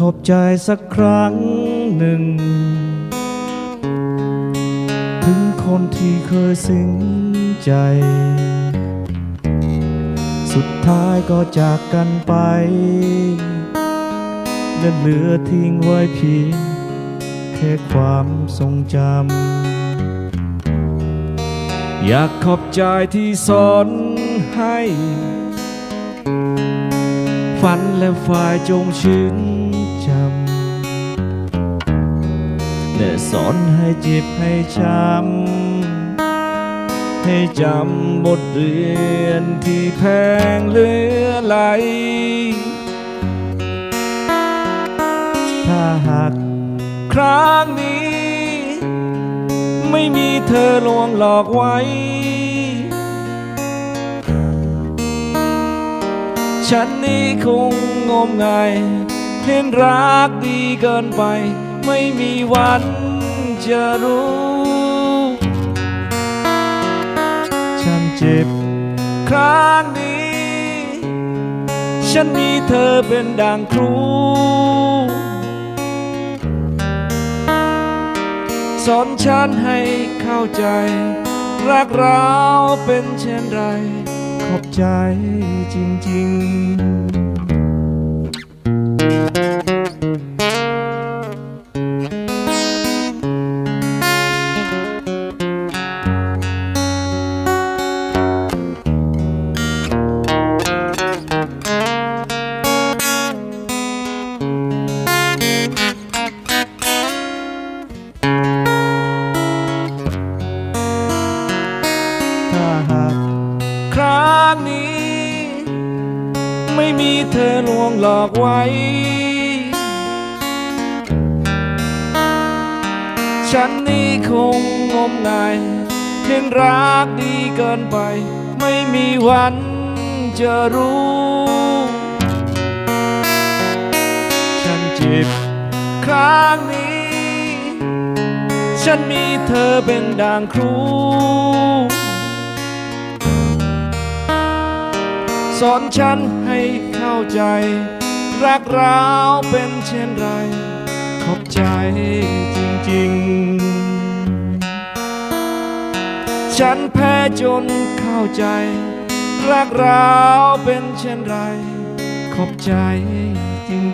ขอบใจสักครั้งหนึ่ง ถึงคนที่เคยสิ้นใจ สุดท้ายก็จากกันไปและเหลือทิ้งไว้เพียงแค่ความทรงจำ อยากขอบใจที่สอนให้ ฝันและฝ่ายจงชื่น และสอนให้เจ็บให้ช้ำให้จำบทเรียนที่แพงเหลือไหล ถ้าหากครั้งนี้ ไม่มีเธอลวงหลอกไว้ ฉันนี้คงงมงายเห็นรักดีเกินไป ไม่มีวันจะรู้ ฉันเจ็บครั้งนี้ ฉันมีเธอเป็นดังครู สอนฉันให้เข้าใจ รักเราเป็นเช่นไร ขอบใจจริง ๆ มีเธอลวงหลอกไว้ ฉันนี้คงงมงายเห็นรักดีเกินไป ไม่มีวันจะรู้ ฉันเจ็บครั้งนี้ ฉันมีเธอเป็นดังครู สอนฉันให้เข้าใจ รักเราเป็นเช่นไร ขอบใจจริงๆ ฉันแพ้จนเข้าใจ รักเราเป็นเช่นไร ขอบใจจริง